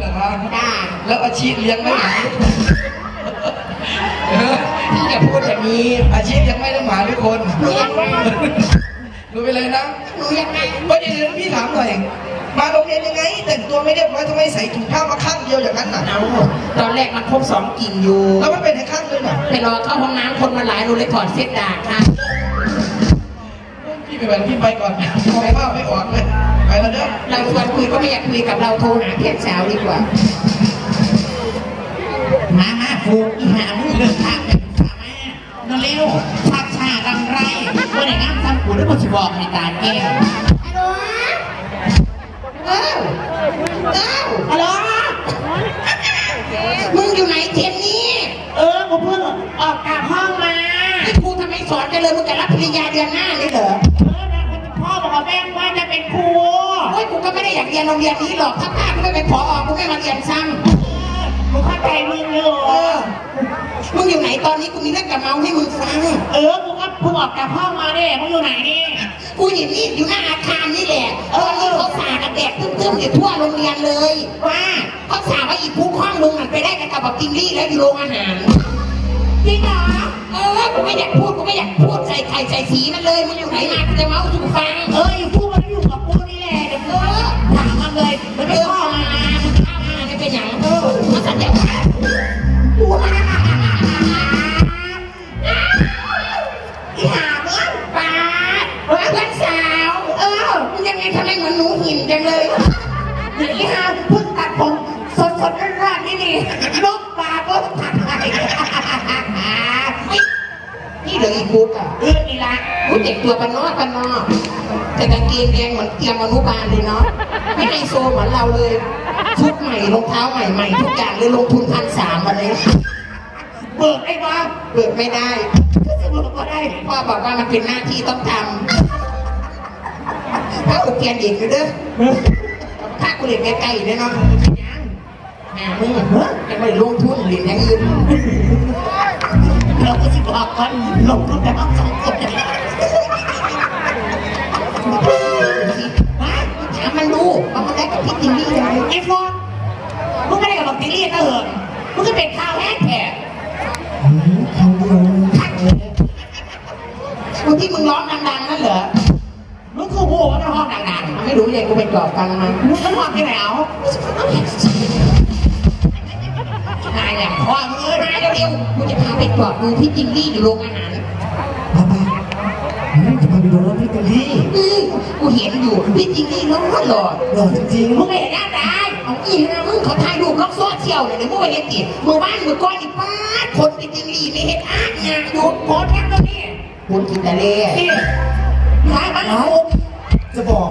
เหรอครับจ้าแล้วอาชีพเลี้ยงไม่หมาเออพี่อย่าพูดอย่างนี้ อาชีพเลี้ยังไม่ต้องหมาทุกคนหนูยังไงดูไปเลยนะหนูยังไงประเด็นนั้นพี่ถามหน่อยมาโรงเรียนยังไง แต่งตัวไม่เรียบร้อยทำไมใส่ถุงผ้ามาข้างเดียวอย่างนั้นน่ะเอาตอนแรกมันพบสองกิ่งอยู่ แล้วมันเป็นในข้างเลยน่ะไปรอเข้าห้องน้ำคนมาหลายหนูเลยถอดเสื้อดากค่ะพี่ไปแบบพี่ไปก่อนไปผ้าไม่ออกเลย ไปแล้วเด้อเราชวนคุยก็ไม่อยากคุยกับเราโทรหาเพื่อนสาวดีกว่า มามาฟูอีหามึงเดินทางเนี่ยมาเร็วชักชาดังไรว่าไหนงามซ้ำกูแล้วกูจะบอกให้ตาแก้วฮัลโหลเอ้าเอ้าฮัลโหลมึงอยู่ไหนเทมนี้ เออกูเพิ่งออกจากห้องมานี่ครูทำไมสอนกันเลยมึงจะรับปริญญาเดือนหน้าเลยเหรอ เออนะคุณพ่อบอกกับแม่ว่าจะเป็นครูโอ้ยกูก็ ไม่ได้อยากเรียนโรงเรียนนี้หรอกถ้าพลาดกูไม่เป็นผอกูไม่มาเรียนซ้กูเข้าใจมึงอยู่ำเออมึงอยู่ไหนตอนนี้กูมีเรื่องกับเมาให้มึงฟัง เออกูก็เพิ่งออกจากห้องมาเนี่ยมึงอยู่ไหนนี่กูอยู่นี่อยู่หน้าอาคารนี่แหละตอนนี้เขาสากันแดดตึ้มๆอยู่ทั่วโรงเรียนเลย ว่าเขาสาว่าอีผู้ข้องมึงมันไปได้กันกับแบบติงลี่แล้วอยู่โรงอาหารจริงเหรอเออกูไม่อยากพูดกูไม่อยากพูดใส่ไข่ใส่สีมันเลยมึงอยู่ไหนมากูจะเมาให้กูฟัง นๆนี่นี่นกปลาก็ตัดให้นี่เหลืออีกบุ๊กอะเออนี่ละกูเด็กตัวปนนอกปนนอกแต่กางเกงแดงเหมือนเตรียมอนุบาลเลยเนาะไม่ไฮโซเหมือนเราเลยชุดใหม่รองเท้าใหม่ใหม่ทุกอย่างเลยลงทุนพันสามวันเลยเบิกไอ้บ้าเบิกไม่ได้ก็จะเบิกก็ได้พ่อบอกว่ามันเป็นหน้าที่ต้องทำถ้าอุเกียนอีกอยู่เด้อถ้ากูเรียนใกล้ๆเนี่ยเนาะ ยังแหมมึงจะไม่ลงทุนเรียนอย่างอื่นเราก็จะบอกกันลงทุนแต่ต้องสองคนมาถามมันดูว่ามันได้กับพี่จิงลี่ยังไงไอ้ฟอนมึงไม่ได้กับบักทีรี่ตะเหินมึงก็เป็นข้าวแห้งแผลกูที่มึงร้องดังๆนั่นเหรอมึงคือโหมันห้องดังไม่รู้เลยกูไปกรอบฟังมันๆมึงมันห้องที่ไหน กูจะพาไปกรอบดูพี่จิงลี่อยู่โรงอาหารป้าป้าจะมาดูรถพี่ตลี่อือกูเห็นอยู่พี่จิงลี่ร้อนหล่อหล่อจริงมึงไม่เห็นหน้าตาเอาอีนะมึงเขาถ่ายรูปลงโซเชียลเลยเดี๋ยวมึงไปเห็นติเมื่อวานมึงก้อนอีป้าดคนพี่จิงลี่ไม่เห็นอ้างงานอยู่โคตรแค่ตัวนี้คุณกินแต่เล่นี่ขายมันเอาๆจะบอก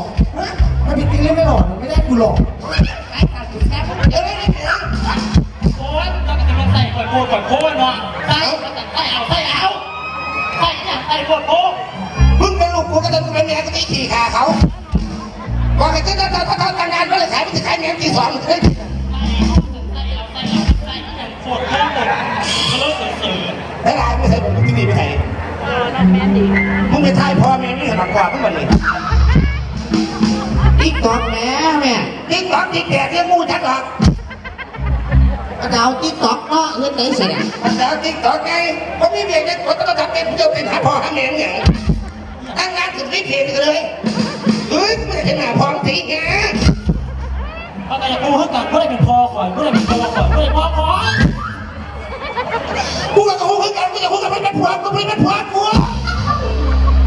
ถ้าพี่ติ๊งเล่นไม่หล่อไม่ได้กูหลอ มาใส่ก่อนโคก่อนโคเนาะใส่ใส่เอาใส่เอาใส่เนี่ยใส่ก่อนโคมึงเป็นลูกกูก็จะมึงเป็นเมียก็ตีขี่ขาเขาบอกให้เจ้าเจ้าเจ้าเขาทำงานก็เลยขายไม่ถึงขายเมียตีสองเลยใส่เอาใส่เอาใส่เอาใส่เอาโคตรโคตรหมดก็เลิกเสือแล้วไอ้ไม่ใช่ผมที่นี่ไม่ใช่มึงไปทายพ่อแม่ไม่เห็นหลักกว่ามึงมาเลยติ๊กต๊อกแม่แม่ติ๊กต๊อกติ๊กแดดเรียกงูชัดหรอก เราติ๊กตอกเนาะเงินไหนเสียมันแล้วติ๊กต๊อกไงผมมีเมียเนี่ยผมต้องทำเป็นเจ้าเป็นหาพ่อหาแม่เนี่ยตั้งงานถึงไม่เพลกันเลยเฮ้ยไม่ได้หาพ่อตีไงเพราะแต่กูเพิ่งตัดเพื่อเป็นพอก่อนเพื่อเป็นพอก่อนเพื่อเป็นพอก่อนกูกับกูคือกันกูจะกูกับมันเป็นผัวกูไม่เป็นผัวกู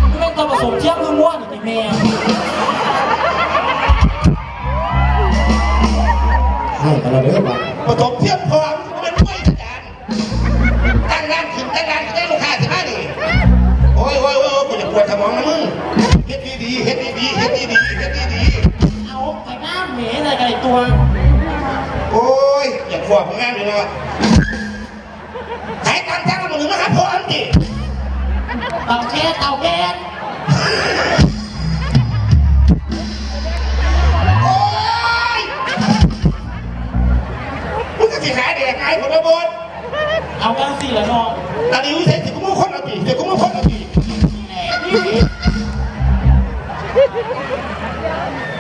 ไม่เป็นตัวผสมเทียมคือม้วนอีกแม่ให้กันเลยบ้า งผสมเทียมพร้อมกูเป็นผัวอาจารย์ตั้งงานถึงตั้งงานจะได้ลูกค้าสิมาดิโอ้ยโอ้ยโอ้ยกูจะปวดสมองนะมึงเฮ็ดดีๆเฮ็ดดีๆเฮ็ดดีๆเฮ็ดดีเอาไอ้หน้าเหม่อะไรกันไอ้ตัวๆโอ้ยอย่าขวบงานเลยนะขายการจ้างมึงนะครับพ่ออันติเต่าแก๊สเต่าแก๊ส สิหาเด็กไงผมมาบดเอากันสิละน้องตอนนี้วิเศษถึงกูมึงคนเอาตีถึงกูมึงคนเอาตี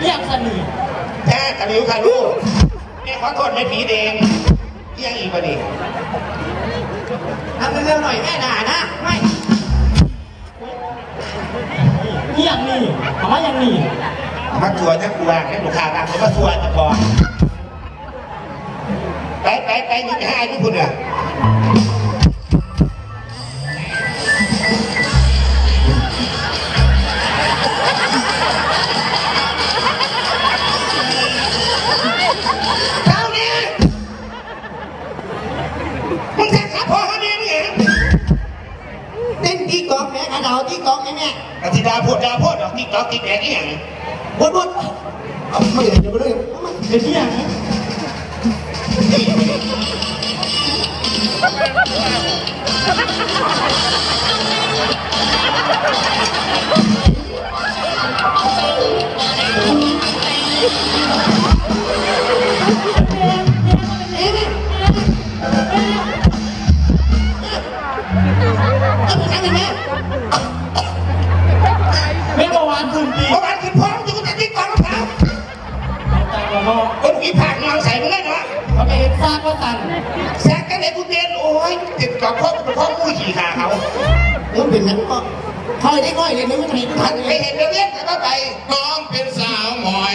เรียกสนิทแท้ตอนนี้ค่ะลูกแม่ขอโทษแม่ผีแดงเที่ยงอีกพอดีทำเรื่องหน่อยแม่ด่านะไม่นี่อย่างนี้เอามอย่างนี้มาทัวร์ถ้ากูวางให้ลูกค้าตามเขามาทัวร์จะพอไป ไปไปนี่ไปให้ทุกคนอะเจ้าเนี่ยมึงแทงขาพ่อเขาเนี่ยมึงเห็นเต้นที่กองแม่ขาดาวที่กองแม่แม่อธิดาพูดดาพูดดอกติ๊กต๊อกติ๊กแดงนี่อย่างบดบดเอาไม่เห็นจะไปเลยเป็นที่อย่างนี้าไปสร้างก็สั่นแซกกันเลยกูเต้นโอ้ยติดกับพ่อเป็นพ่อมู้ขี่ขาเขาเดี๋ยวเป็นนั้นก็คอยได้ก้อยเลยไม่ต้องเห็นทุกทัท่านนไปเลยเห็นเรื่องแต่ก็ไปน้องเป็นสาวหมอย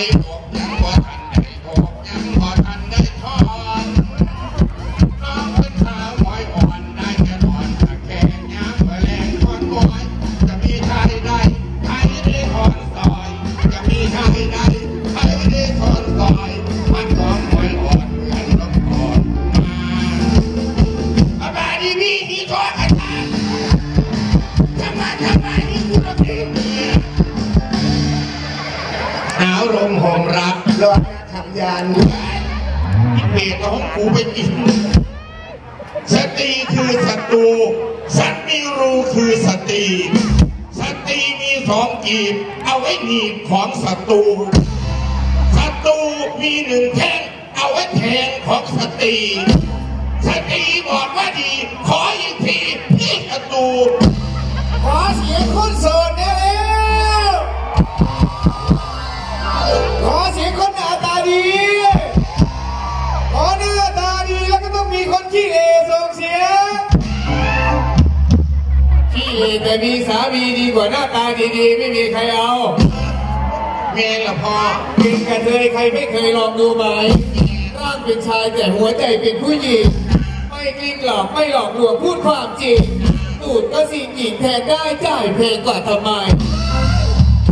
เบรของกูไปกินสตรีคือศัตรูสัตว์มีรูคือสตรีสตรีมีสองกีบ เอาไว้หนีบของศัตรูศัตรูมีหนึ่งแท่งเอาไว้แทงของสตรีสตรีบอกว่าดี ขออีกทีพี่ศัตรูขอเสียงคนโสดเนี่ยเร็วขอเสียงคนหน้าตาดี อหน้าตาดีแล้วก็ต้องมีคนขี้เลส่งเสียงขี้เลแต่มีสามีดีกว่าหน้าตาดีๆ ไม่มีใครเอาเมนละพ่อเป็นกระเทยใครไม่เคยลองดูไหมร่างเป็นชายแต่หัวใจเป็นผู้หญิง ไม่กลิ้งหลอกไม่หลอกลวงพูดความจริงตูดก็สิ่งหญิงแทนได้จ่ายเพลงกว่าทำไม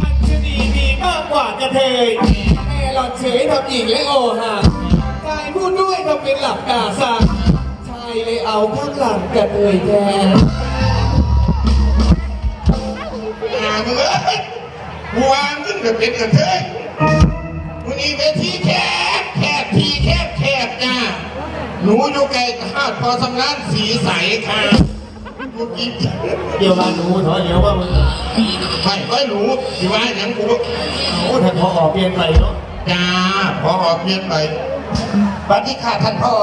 อัญชนีมีมากกว่ากระเทยแม่หลอดเฉยทำหญิงและโอหาชายพู ดด้วยทำเป็นหลับตาสั่งชายเลยเอาข้างหลังกระเทยแทนาเอ้ยกูวางขึ้นแบบเป็นกระเทยวันนี้เวทีแคบแคบทีแคบแคบจ้าหนูอยู่ไกลกับหาดพอสำรานสีใสค่ะกูกินเดี๋ยวมาหนูถอยเดี๋ยวว่ามึงไม่ก็หนูที่ว่าอย่างกูโอ้ท่าพอออกเปลี่ยนไปเนาะจ้าพอออกเพียนไป สวัสดีค่ะท่านพ่อ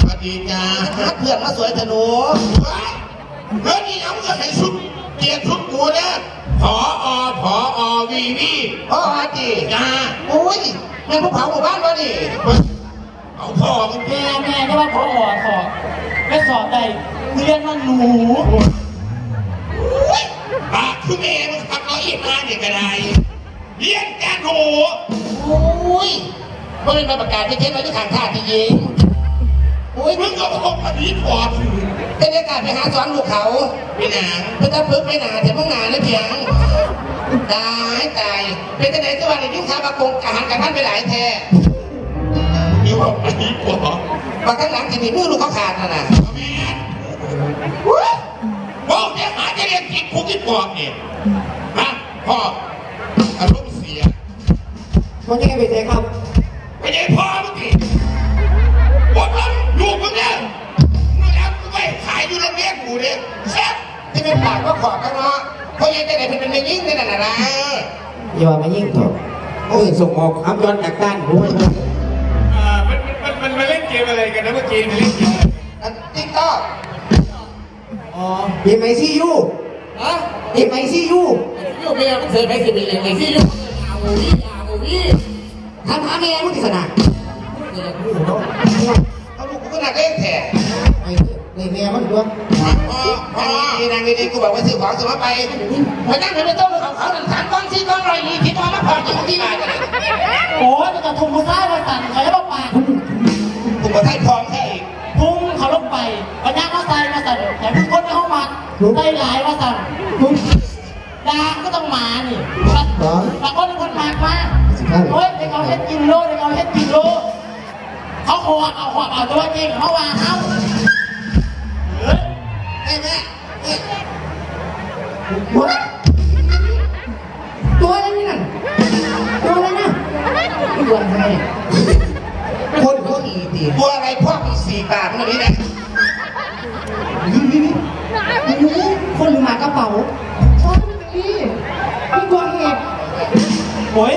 สวัสดีจ้าฮัดเพื่อนมาสวยแต่หนูเฮ้ยนี่เอาเงินให้ชุดเกียรติชุดกูนะพออพออวีวีพ่ออาจีจ้าโอ้ยแม่ผู้เผาหมู่บ้านวะนี่เอาพ่อมึงแม่แม่ก็ว่าพอหอถอดไม่สอบได้เรียนว่าหนูปากคือเมย์มึงทำเอาอีกมาเนี่ยก็ได้เลี้ยงกันโหโอ้ย เมื่อเป็นมาประกาศที่เทศไว้ที่ทางท่าที่ยิงโอ้ยมึงก็คงมาดีพอถือเป็นอากาศไปหาสอนลูกเขาพี่นางเป็นตาพึกไม่หนาแต่เพิ่งหนาเลยเพียงตายตายเป็นแต่ไหนก็ว่าในยุคค้ามากงอาหารกันท่านไปหลายแท้นี่ว่ามาดีพอบางครั้งหลังจะมีมือลูกเขาขาดน่ะนะแม่บอกจะหาจะเรียนกินคุกกินปอบเนี่ยฮะพ่ออารมณ์เสียคนนี้ไปเสียครับ ไม่ใช่พ่อมึงดิบอกว่าลูกมึงเนี่ยมึงแล้วมึงไปขายอยู่โรงเรียนกูเนี่ยแซ่บที่เป็นปากก็ขอบกันเนาะเพราะยังจะไหนเป็นเป็นไม่ยิ่งนี่น่ะนะอย่าว่ามายิ่งเถอะโอ้ยส่งออกอัพย้อนจากด้านหูไปหมดอ่ามันมันมันมันเล่นเกมอะไรกันนะเมื่อกี้มันเล่นเกมอะไรติ๊กต๊อกอ๋อเอ็มไอซียูฮะเอ็มไอซียูยูเมียมันเคยไปสิบปีเลยไอ้ที่ยูอาโอวีอาโอ วีทำหาแม่มึงที่สนามมเกิดหูเนาะเอาลูกกูก็หนักเล่นแท้ไอ้ในแม่มันด้วยพอพอดีนางดีๆกูบอกว่าซื้อของซื้อมาไปไปนั่งในโต๊ะของเขาหนึ่งสามก้อนสี่ก้อนร้อยยี่สิบก้อนมาพอจริงที่มากันเลยโอ้ยมันจะทุ่มผู้ชายมาสั่นเขาจะมาปากกูบอกให้พร้อมแค่อีกพุ่งเขาลงไปปัญญาเขาใส่มาสั่นแต่พี่คนในห้องมันได้หลายมาสั่นดาก็ต้องมานี่บางคนเป็นคนมากมาก เฮ้ยเด็กเอาเฮ็ดกินโลเด็กเอาเฮ็ดกินโลเขาขวดเอาขวดเอาตัวจริงเขาว่าเขาไอ้แม่ตัวอะไรนี่น่ะตัวอะไรนะตัวอะไรคนคนอีตีบัวอะไรพ่อมีสี่ปากนั่นนี่นะคนหรือหมากระเป๋าโอ้ยนี่พี่กวางเห็ดโอ้ย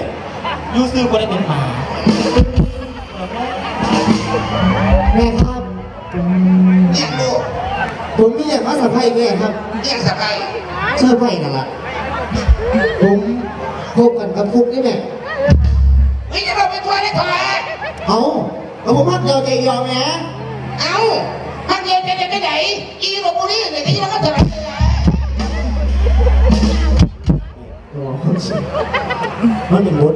ยูซื้อคนได้เป็นหมา แม่ครับเนี่ยลูกผมมีอย่างมาสัมภาษณ์แม่ครับเนี่ยสบายเชื่อไฟนั่นแหละผมพบกันกับฟุกนี่แม่เฮ้ยจะเราไปทัวร์ได้ถอยเอาแล้วผมพักเดียวใจยอมแม่เอาพักเดียวจะจะไปไหนอีลบบุรีเนี่ยที่เราก็ถอยโอ้มันเป็นมุด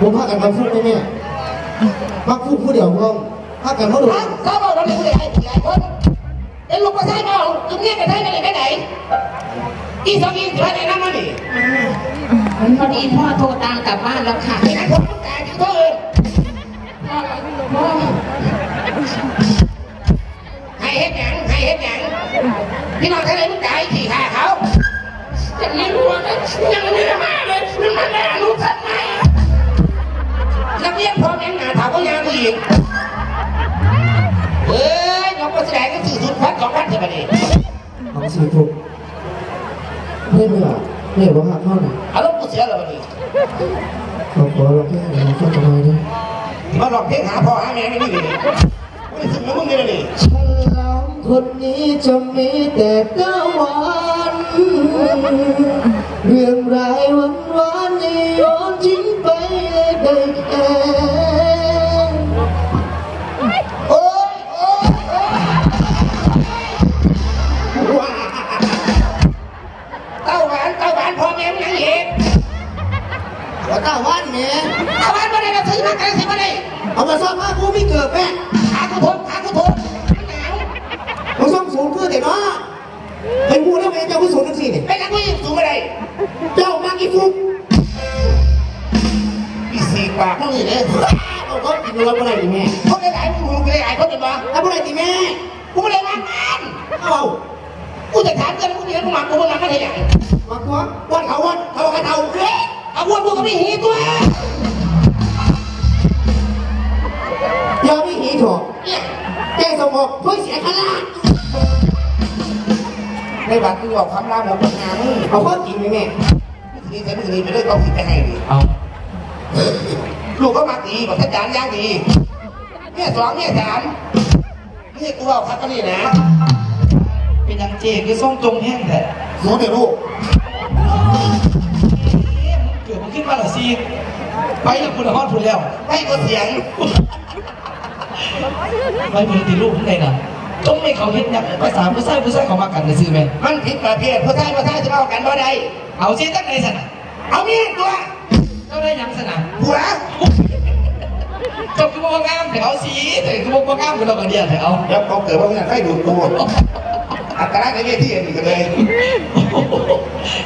ผมพักกันกับฟุกนี่แม่พักฟุกผู้เดียวพ้องพักกันเขาดูเขาบอกเราเนี่ยผู้ใหญ่ผู้ใหญ่คนเอ็นลูกก็ใช่เปล่าจุ่มเนี่ยกันได้กันเลยไปไหนอีสองอีสิบห้าในน้ำมันนี่มันพอดีพ่อโทรตามกลับบ้านแล้วค่ะไอ้นั่นผมต้องการที่เขาเองให้เฮ็ดหยังให้เฮ็ดหยังพี่น้องท่านไหนมึงจ่ายขี่ขาเขาจะไม่รู้ว่ายังไม่ได้มาเลย เรียกว่าหักเท่าไหร่อารมณ์กูเสียแล้ววันนี้ขอขอเราแค่ไหนเข้าทำไมดิมาหลอกเพลงหาพ่อหาแม่ไม่มีเลยไม่ถึงแล้วมึงเลยนี่ฉลามคนนี้จะมีแต่ตะวันเรื่องรายวัน เอามาซ่อมมากูไม่เกิดแม่ขากูทนขากูทนหนาวมาซ่อมสูงเพื่อแต่เนาะให้กูได้ไหมเจ้าผู้สูงทั้งสี่เนี่ยไปกันกูยิงสูงไม่ได้เจ้ามากี่ฟุกมีสี่ปากนั่นนี่เลยเอาก็กินเราเมื่อไหร่ดิแม่คนหลายๆมึงมึงหลายๆคนเป็นบ้าเอาเมื่อไหร่ดิแม่กูไม่ได้รักงานเอากูจะถามกันกูเรียนกูหมักกูมันรักกันได้ยังมาตัววันเขาวันเขาบอกให้เอาเฮ้ยเอาวนกูก็ไม่หีตัว ยอมไม่หีถอกเนี่ยแกสมองเพื่อเสียขลาดในบัตรกูบอกคำลาหมดงานมึงเอาข้อจริงไหมแม่นี่ใช้มือนี้ไปเลยต้องผิดไปให้ดิเอาลูกก็มาดีบอกท่านจานย่างดีเนี่ยสองเนี่ยสามนี่กูเอาครับก็นี่นะ เป็นยังเจคือส่งตรงแห้งแต่หนูเดี๋ยวลูกเกือบมันขึ้นมาละซีไปแล้วคุณฮอดคุณแล้วให้ก็เสียง ไปมือตีลูกข้างในน่ะต้องไม่เขาเห็นอย่างภาษาผู้ชายผู้ชายเขามากันในซื้อไหมมันผิดประเภทผู้ชายผู้ชายจะเอากันบ่ได้เอาซีตั้งในสนะเอาเมียตัวเจ้าได้ยังสนะผัวเจ้าคือบ่งามแต่เอาสีแต่คือบ่งามกับเรากันเดียวแต่เอาเดี๋ยวพอเกิดว่ามันไฟดูดตัวอัตราในเวทีนี่ก็เลย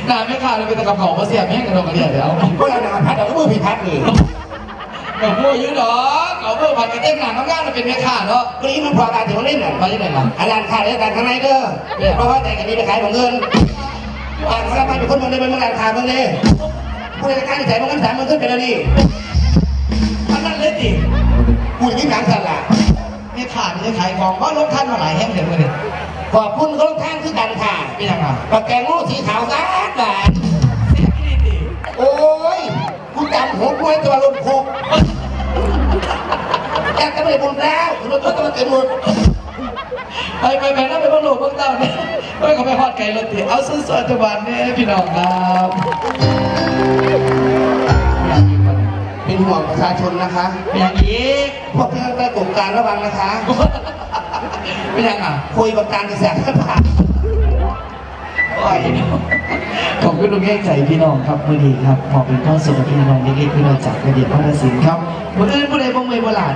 หน้าไม่ขาดเลยเป็นตะกับเขาเขาเสียแม่งกับเรากันเดียวแต่เอาก็แล้วนาพัดเราก็มือผิดพัดเลย กับพวกยืดหรอเขาเพื่อผัดกระเต้นหนังน้ำงานมันเป็นแม่ค้าเนาะวันนี้มันพอการถึงวันนี้น่ะมาที่ไหนล่ะอาจารย์ขาดอาจารย์ข้างในเด้อเพราะว่าแต่กันนี้ไปขายของเงินอ่านสารพัดเป็นคนเมืองเลยเป็นเมืองการขาดเมืองเลยผู้จัดการที่จ่ายเงินสามเมืองขึ้นไปแล้วนี่มันนั่นเลยดิผู้ยิ่งหลังสันล่ะแม่ค้าไม่ได้ขายของเพราะลงท่านมาหลายแห่งเดี๋ยวนี้ขอบคุณเขาทางที่กันค่ะเป็นยังไงปากแกงโง่สีขาวสะอาดบาดเสียที่ดิโอ้ยกู จำหัวกล้วยตัวลมโคกอยากจะไม่บุญแล้วรถตัวตัวเต็มหมดไปไปไปนั่นไปบ้านหลวงบ้านเต้าเนี่ยไปเขาไปฮอดไก่รถติเอาซื้อสวัสดิบาลเนี่ยพี่น้องครับไปเป็นห่วงประชาชนนะคะเป็นอย่างนี้พวกที่ตั้งแต่ตกการระวังนะคะเป็นอย่างอะคุยกับการจะแสบท่านผ่านโอ้ยขอบ คุณลุงแย่ใจพี่น้องครับมือดีครับขอเป็นข้อสุขกับพี่น้องเล็กๆพี่น้องจากกระเดียดพระศิลป์ครับมืออื่นผู้ใดบ่เมือยบ่หลาด